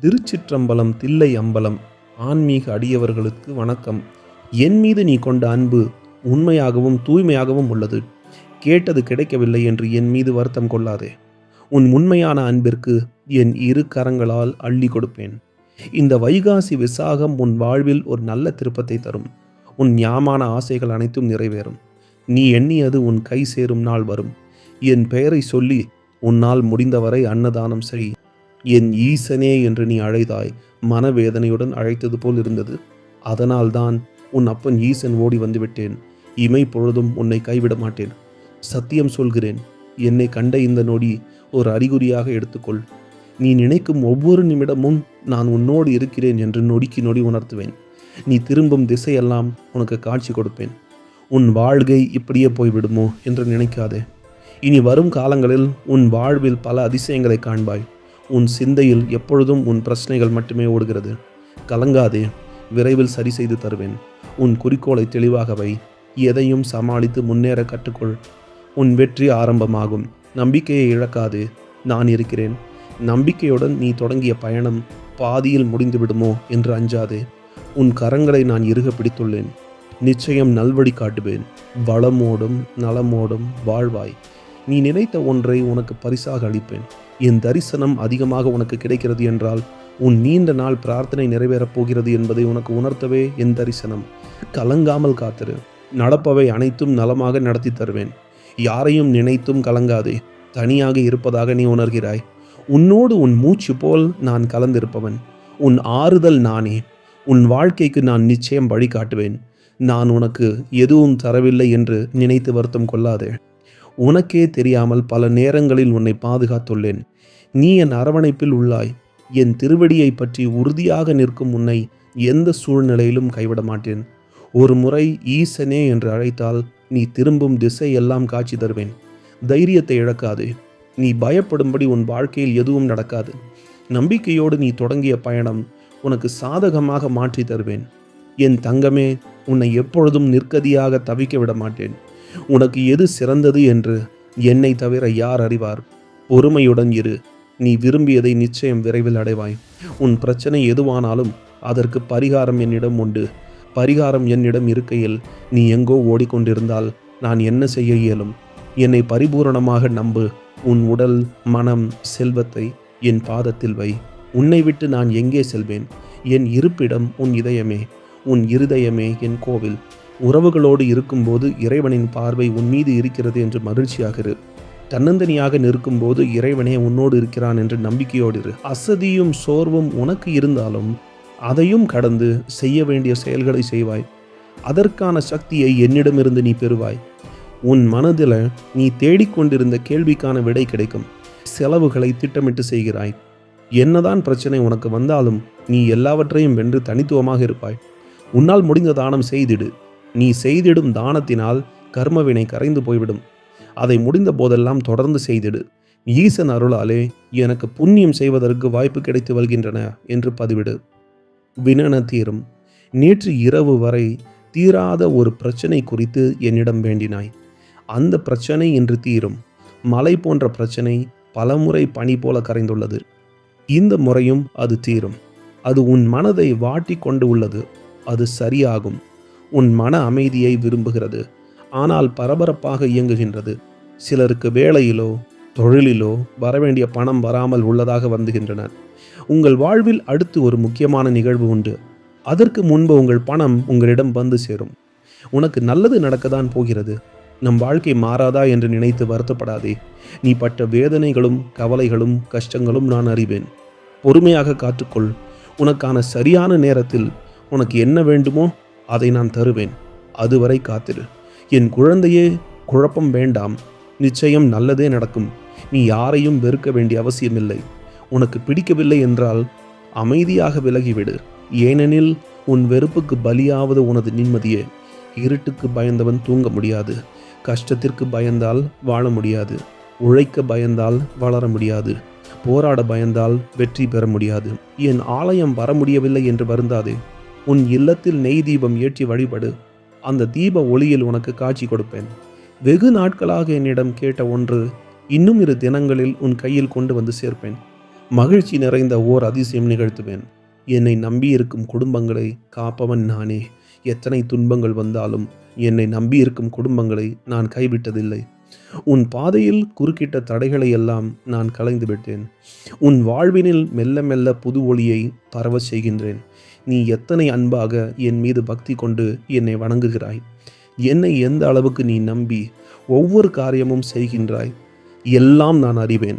திருச்சிற்றம்பலம் தில்லை அம்பலம் ஆன்மீக அடியவர்களுக்கு வணக்கம். என் மீது நீ கொண்ட அன்பு உண்மையாகவும் தூய்மையாகவும் உள்ளது. கேட்டது கிடைக்கவில்லை என்று என் மீது வருத்தம் கொள்ளாதே. உன் உண்மையான அன்பிற்கு என் இரு கரங்களால் அள்ளி கொடுப்பேன். இந்த வைகாசி விசாகம் உன் வாழ்வில் ஒரு நல்ல திருப்பத்தை தரும். உன் ஞாமான ஆசைகள் அனைத்தும் நிறைவேறும். நீ எண்ணியது உன் கை சேரும் நாள் வரும். என் பெயரை சொல்லி உன்னால் முடிந்தவரை அன்னதானம் செய். என் ஈசனே என்று நீ அழைத்தாய் மனவேதனையுடன் அழைத்தது போல் இருந்தது. அதனால்தான் உன் அப்பன் ஈசன் ஓடி வந்துவிட்டேன். இமை பொழுதும் உன்னை கைவிட மாட்டேன். சத்தியம் சொல்கிறேன் என்னை கண்ட இந்த நொடி ஒரு அறிகுறியாக எடுத்துக்கொள். நீ நினைக்கும் ஒவ்வொரு நிமிடமும் நான் உன்னோடு இருக்கிறேன் என்று நொடிக்கு நொடி உணர்த்துவேன். நீ திரும்பும் திசையெல்லாம் உனக்கு காட்சி கொடுப்பேன். உன் வாழ்கை இப்படியே போய்விடுமோ என்று நினைக்காதே. இனி வரும் காலங்களில் உன் வாழ்வில் பல அதிசயங்களை காண்பாய். உன் சிந்தையில் எப்பொழுதும் உன் பிரச்சனைகள் மட்டுமே ஓடுகிறது. கலங்காதே விரைவில் சரி செய்து தருவேன். உன் குறிக்கோளை தெளிவாக வை. எதையும் சமாளித்து முன்னேற கற்றுக்கொள். உன் வெற்றி ஆரம்பமாகும். நம்பிக்கையை இழக்காது. நான் இருக்கிறேன். நம்பிக்கையுடன் நீ தொடங்கிய பயணம் பாதியில் முடிந்துவிடுமோ என்று அஞ்சாதே. உன் கரங்களை நான் இறுக பிடித்துள்ளேன். நிச்சயம் நல்வழி காட்டுவேன். வளமோடும் நலமோடும் வாழ்வாய். நீ நினைத்த ஒன்றை உனக்கு பரிசாக அளிப்பேன். என் தரிசனம் அதிகமாக உனக்கு கிடைக்கிறது என்றால் உன் நீண்ட நாள் பிரார்த்தனை நிறைவேறப் போகிறது என்பதை உனக்கு உணர்த்தவே என் தரிசனம். கலங்காமல் காத்திரு. நடப்பவை அனைத்தும் நலமாக நடத்தி தருவேன். யாரையும் நினைத்தும் கலங்காதே. தனியாக இருப்பதாக நீ உணர்கிறாய். உன்னோடு உன் மூச்சு போல் நான் கலந்திருப்பவன். உன் ஆறுதல் நானே. உன் வாழ்க்கைக்கு நான் நிச்சயம் வழிகாட்டுவேன். நான் உனக்கு எதுவும் தரவில்லை என்று நினைத்து வருத்தம் கொள்ளாதே. உனக்கே தெரியாமல் பல நேரங்களில் உன்னை பாதுகாத்துள்ளேன். நீ என் அரவணைப்பில் உள்ளாய். என் திருவடியை பற்றி உறுதியாக நிற்கும் உன்னை எந்த சூழ்நிலையிலும் கைவிட மாட்டேன் ஒரு முறை ஈசனே என்று அழைத்தால் நீ திரும்பும் திசை எல்லாம் காட்சி தருவேன். தைரியத்தை இழக்காதே. நீ பயப்படும்படி உன் வாழ்க்கையில் எதுவும் நடக்காது. நம்பிக்கையோடு நீ தொடங்கிய பயணம் உனக்கு சாதகமாக மாற்றி தருவேன். என் தங்கமே உன்னை எப்பொழுதும் நிற்கதியாக தவிக்க விட மாட்டேன் உனக்கு எது சிறந்தது என்று என்னை தவிர யார் அறிவார்? பொறுமையுடன் இரு. நீ விரும்பியதை நிச்சயம் விரைவில் அடைவாய். உன் பிரச்சனை எதுவானாலும் அதற்கு பரிகாரம் என்னிடம் உண்டு. பரிகாரம் என்னிடம் இருக்கையில் நீ எங்கோ ஓடிக்கொண்டிருந்தால் நான் என்ன செய்ய இயலும்? என்னை பரிபூரணமாக நம்பு. உன் உடல் மனம் செல்வத்தை என் பாதத்தில் வை. உன்னை விட்டு நான் எங்கே செல்வேன்? என் இருப்பிடம் உன் இதயமே. உன் இருதயமே என் கோவில். உறவுகளோடு இருக்கும்போது இறைவனின் பார்வை உன் மீது இருக்கிறது என்று மகிழ்ச்சியாக இரு. தன்னந்தனியாக நிற்கும்போது இறைவனே உன்னோடு இருக்கிறான் என்று நம்பிக்கையோடு இரு. அசதியும் சோர்வும் உனக்கு இருந்தாலும் அதையும் கடந்து செய்ய வேண்டிய செயல்களை செய்வாய். அதற்கான சக்தியை என்னிடமிருந்து நீ பெறுவாய். உன் மனதில் நீ தேடிக்கொண்டிருந்த கேள்விக்கான விடை கிடைக்கும். செலவுகளை திட்டமிட்டு செய்கிறாய். என்னதான் பிரச்சனை உனக்கு வந்தாலும் நீ எல்லாவற்றையும் வென்று தனித்துவமாக இருப்பாய். உன்னால் முடிந்த தானம் செய்திடு. நீ செய்திடும் தானத்தினால் கர்மவினை கரைந்து போய்விடும். அதை முடிந்த போதெல்லாம் தொடர்ந்து செய்திடு. ஈசன் அருளாலே எனக்கு புண்ணியம் செய்வதற்கு வாய்ப்பு கிடைத்து வருகின்றன என்று பதிவிடு. வினன தீரும். நேற்று இரவு வரை தீராத ஒரு பிரச்சனை குறித்து என்னிடம் வேண்டினாய். அந்த பிரச்சனை இன்று தீரும். மலை போன்ற பிரச்சனை பலமுறை பனி போல கரைந்துள்ளது. இந்த முறையும் அது தீரும். அது உன் மனதை வாட்டி கொண்டு உள்ளது. அது சரியாகும். உன் மன அமைதியை விரும்புகிறது. ஆனால் பரபரப்பாக இயங்குகின்றது. சிலருக்கு வேலையிலோ தொழிலிலோ வரவேண்டிய பணம் வராமல் உள்ளதாக வந்துகின்றனர் உங்கள் வாழ்வில் அடுத்து ஒரு முக்கியமான நிகழ்வு உண்டு. அதற்கு முன்பு உங்கள் பணம் உங்களிடம் வந்து சேரும். உனக்கு நல்லது நடக்கதான் போகிறது. நம் வாழ்க்கை மாறாதா என்று நினைத்து வருத்தப்படாதே. நீ பட்ட வேதனைகளும் கவலைகளும் கஷ்டங்களும் நான் அறிவேன். பொறுமையாக காத்துக்கொள். உனக்கான சரியான நேரத்தில் உனக்கு என்ன வேண்டுமோ அதை நான் தருவேன். அதுவரை காத்திரு. என் குழந்தையே குழப்பம் வேண்டாம். நிச்சயம் நல்லதே நடக்கும். நீ யாரையும் வெறுக்க வேண்டிய அவசியமில்லை. உனக்கு பிடிக்கவில்லை என்றால் அமைதியாக விலகிவிடு. ஏனெனில் உன் வெறுப்புக்கு பலியாவது உனது நிம்மதியே. இருட்டுக்கு பயந்தவன் தூங்க முடியாது. கஷ்டத்திற்கு பயந்தால் வாழ முடியாது. உழைக்க பயந்தால் வளர முடியாது. போராட பயந்தால் வெற்றி பெற முடியாது. என் ஆலயம் வர முடியவில்லை என்று வருந்தாதே. உன் இல்லத்தில் நெய் தீபம் ஏற்றி வழிபடு. அந்த தீப ஒளியில் உனக்கு காட்சி கொடுப்பேன். வெகு நாட்களாக என்னிடம் கேட்ட ஒன்று இன்னும் இரு தினங்களில் உன் கையில் கொண்டு வந்து சேர்ப்பேன். மகிழ்ச்சி நிறைந்த ஓர் அதிசயம் நிகழ்த்துவேன். என்னை நம்பியிருக்கும் குடும்பங்களை காப்பவன் நானே. எத்தனை துன்பங்கள் வந்தாலும் என்னை நம்பியிருக்கும் குடும்பங்களை நான் கைவிட்டதில்லை. உன் பாதையில் குறுக்கிட்ட தடைகளை எல்லாம் நான் கலைந்து விட்டேன். உன் வாழ்வினில் மெல்ல மெல்ல புது ஒளியை பரவ செய்கின்றேன். நீ எத்தனை அன்பாக என் மீது பக்தி கொண்டு என்னை வணங்குகிறாய்? என்னை எந்த அளவுக்கு நீ நம்பி ஒவ்வொரு காரியமும் செய்கின்றாய்? எல்லாம் நான் அறிவேன்.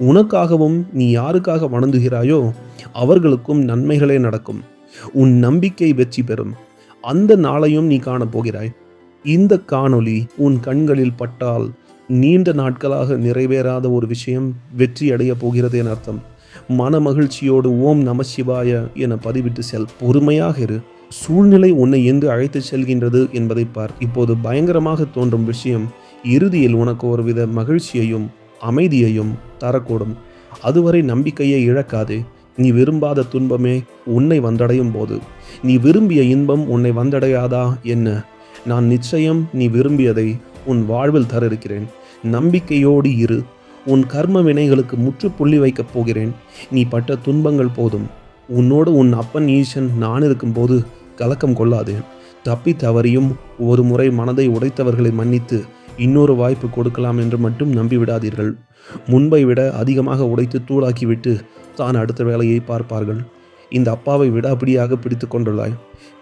உனக்காகவும் நீ யாருக்காக வணங்குகிறாயோ அவர்களுக்கும் நன்மைகளே நடக்கும். உன் நம்பிக்கை வெற்றி பெறும். அந்த நாளையும் நீ காணப்போகிறாய். இந்த காணொளி உன் கண்களில் பட்டால் நீண்ட நாட்களாக நிறைவேறாத ஒரு விஷயம் வெற்றி அடைய போகிறது என அர்த்தம். மன மகிழ்ச்சியோடு ஓம் நம சிவாய என பதிவிட்டு செல் பொறுமையாக இரு. சூழ்நிலை உன்னை என்று அழைத்துச் செல்கின்றது என்பதை பார். இப்போது பயங்கரமாக தோன்றும் விஷயம் இறுதியில் உனக்கு ஒருவித மகிழ்ச்சியையும் அமைதியையும் தரக்கூடும். அதுவரை நம்பிக்கையை இழக்காதே. நீ விரும்பாத துன்பமே உன்னை வந்தடையும் போது. நீ விரும்பிய இன்பம் உன்னை வந்தடையாதா என்ன? நான் நிச்சயம் நீ விரும்பியதை உன் வாழ்வில் தர இருக்கிறேன் நம்பிக்கையோடு இரு. உன் கர்ம வினைகளுக்கு முற்றுப்புள்ளி வைக்கப் போகிறேன். நீ பட்ட துன்பங்கள் போதும். உன்னோடு உன் அப்பன் ஈசன் நான் இருக்கும்போது கலக்கம் கொள்ளாதே. தப்பி தவறியும் ஒரு முறை மனதை உடைத்தவர்களை மன்னித்து இன்னொரு வாய்ப்பு கொடுக்கலாம் என்று மட்டும் நம்பிவிடாதீர்கள். முன்பை விட அதிகமாக உடைத்து தூளாக்கிவிட்டு தான் அடுத்த வேலையை பார்ப்பார்கள். இந்த அப்பாவை விடாப்பிடியாக பிடித்து கொண்டுள்ளாய்.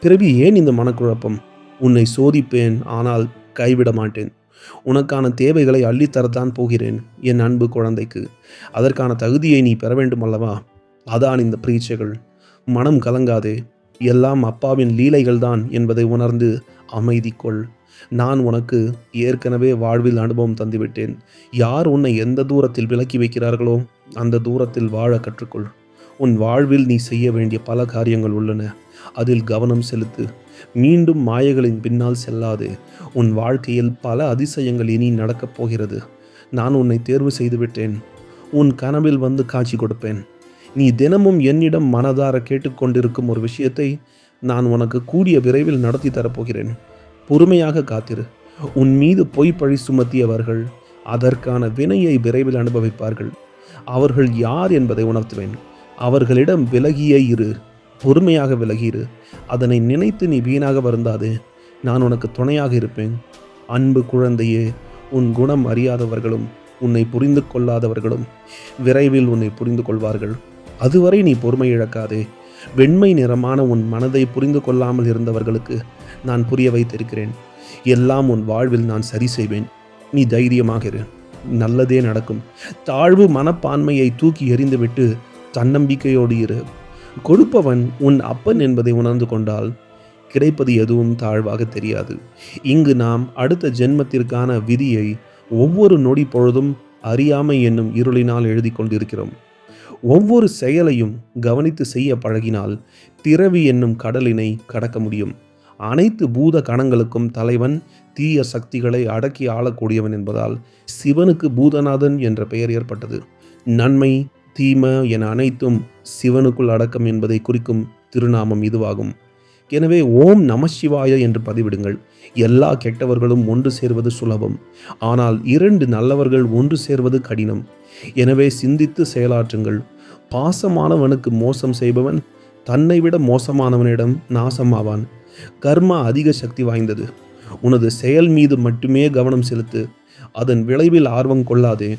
பிறவி ஏன் இந்த மனக்குழப்பம்? உன்னை சோதிப்பேன் ஆனால் கைவிட மாட்டேன். உனக்கான தேவைகளை அள்ளித்தரத்தான் போகிறேன் என் அன்பு குழந்தைக்கு. அதற்கான தகுதியை நீ பெற வேண்டும் அல்லவா? அதான் இந்த பிரீச்சைகள் மனம் கலங்காதே. எல்லாம் அப்பாவின் லீலைகள் தான் என்பதை உணர்ந்து அமைதி கொள். நான் உனக்கு ஏற்கனவே வாழ்வில் அனுபவம் தந்துவிட்டேன். யார் உன்னை எந்த தூரத்தில் விலக்கி வைக்கிறார்களோ அந்த தூரத்தில் வாழ கற்றுக்கொள். உன் வாழ்வில் நீ செய்ய வேண்டிய பல காரியங்கள் உள்ளன. அதில் கவனம் செலுத்து. மீண்டும் மாயைகளின் பின்னால் செல்லாது. உன் வாழ்க்கையில் பல அதிசயங்கள் இனி நடக்கப் போகிறது. நான் உன்னை தேர்வு செய்துவிட்டேன். உன் கனவில் வந்து காட்சி கொடுப்பேன். நீ தினமும் என்னிடம் மனதார கேட்டுக்கொண்டிருக்கும் ஒரு விஷயத்தை நான் உனக்கு கூடிய விரைவில் நடத்தி தரப்போகிறேன். பொறுமையாக காத்திரு. உன் மீது பொய் பழி சுமத்தியவர்கள் அதற்கான வினையை விரைவில் அனுபவிப்பார்கள். அவர்கள் யார் என்பதை உணர்த்துவேன். அவர்களிடம் விலகியே இரு. பொறுமையாக விலகிரு. அதனை நினைத்து நீ வீணாக வருந்தாதே. நான் உனக்கு துணையாக இருப்பேன். அன்பு குழந்தையே உன் குணம் அறியாதவர்களும் உன்னை புரிந்து கொள்ளாதவர்களும் விரைவில் உன்னை புரிந்து கொள்வார்கள். அதுவரை நீ பொறுமை இழக்காதே. வெண்மை நிறமான உன் மனதை புரிந்து கொள்ளாமல் இருந்தவர்களுக்கு நான் புரிய வைத்திருக்கிறேன். எல்லாம் உன் வாழ்வில் நான் சரி செய்வேன். நீ தைரியமாக இரு. நல்லதே நடக்கும். தாழ்வு மனப்பான்மையை தூக்கி எறிந்துவிட்டு தன்னம்பிக்கையோடு இரு. கொடுப்பவன் உன் அப்பன் என்பதை உணர்ந்து கொண்டால் கிடைப்பது எதுவும் தாழ்வாக தெரியாது. இங்கு நாம் அடுத்த ஜென்மத்திற்கான விதியை ஒவ்வொரு நொடி பொழுதும் அறியாமை என்னும் இருளினால் எழுதி கொண்டிருக்கிறோம். ஒவ்வொரு செயலையும் கவனித்து செய்ய பழகினால் திரவி என்னும் கடலினை கடக்க முடியும். அனைத்து பூத கணங்களுக்கும் தலைவன் தீய சக்திகளை அடக்கி ஆளக்கூடியவன் என்பதால் சிவனுக்கு பூதநாதன் என்ற பெயர் ஏற்பட்டது. நன்மை தீமை என அனைத்தும் சிவனுக்குள் அடக்கம் என்பதை குறிக்கும் திருநாமம் இதுவாகும். எனவே ஓம் நமசிவாய என்று பதிவிடுங்கள். எல்லா கெட்டவர்களும் ஒன்று சேர்வது சுலபம். ஆனால் இரண்டு நல்லவர்கள் ஒன்று சேர்வது கடினம். எனவே சிந்தித்து செயலாற்றுங்கள். பாசமானவனுக்கு மோசம் செய்பவன் தன்னை விட மோசமானவனிடம் நாசமாவான். கர்மா அதிக சக்தி வாய்ந்தது. உனது செயல் மீது மட்டுமே கவனம் செலுத்து. அதன் விளைவில் ஆர்வம் கொள்ளாதே.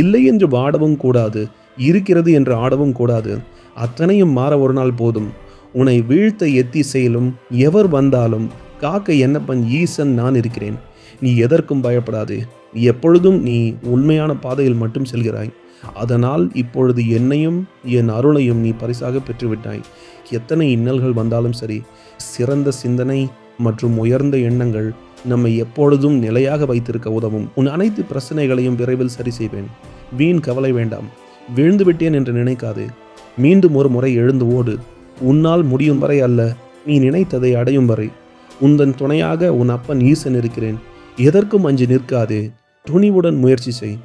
இல்லை என்று வாடவும் கூடாது. இருக்கிறது என்று ஆடவும் கூடாது. அத்தனையும் மாற ஒரு நாள் போதும். உன்னை வீழ்த்த எத்தி செயலும் எவர் வந்தாலும் காக்க என்னப்பன் ஈசன் நான் இருக்கிறேன். நீ எதற்கும் பயப்படாது. எப்பொழுதும் நீ உண்மையான பாதையில் மட்டும் செல்கிறாய். அதனால் இப்பொழுது என்னையும் என் அருளையும் நீ பரிசாக பெற்றுவிட்டாய். எத்தனை இன்னல்கள் வந்தாலும் சரி சிறந்த சிந்தனை மற்றும் உயர்ந்த எண்ணங்கள் நம்மை எப்பொழுதும் நிலையாக வைத்திருக்க உதவும். உன் அனைத்து பிரச்சனைகளையும் விரைவில் சரி செய்வேன். வீண் கவலை வேண்டாம். விழுந்து விட்டேன் என்று நினைக்காது. மீண்டும் ஒரு முறை எழுந்து ஓடு. உன்னால் முடியும் வரை அல்ல நீ நினைத்ததை அடையும் வரை. உந்தன் துணையாக உன் அப்பன் ஈசன் இருக்கிறேன். எதற்கும் அஞ்சு நிற்காதே. துணிவுடன் முயற்சி செய்.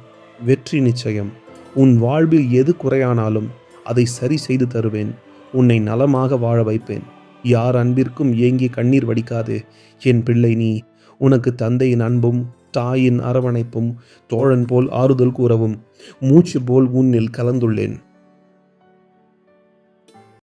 வெற்றி நிச்சயம். உன் வாழ்வில் எது குறையானாலும் அதை சரி செய்து தருவேன். உன்னை நலமாக வாழ வைப்பேன். யார் அன்பிற்கும் ஏங்கி கண்ணீர் வடிக்காதே. என் பிள்ளை நீ. உனக்கு தந்தையின் அன்பும் தாயின் அரவணைப்பும் தோழன் போல் ஆறுதல் கூறவும் மூச்சு போல் உன்னில் கலந்துள்ளேன்.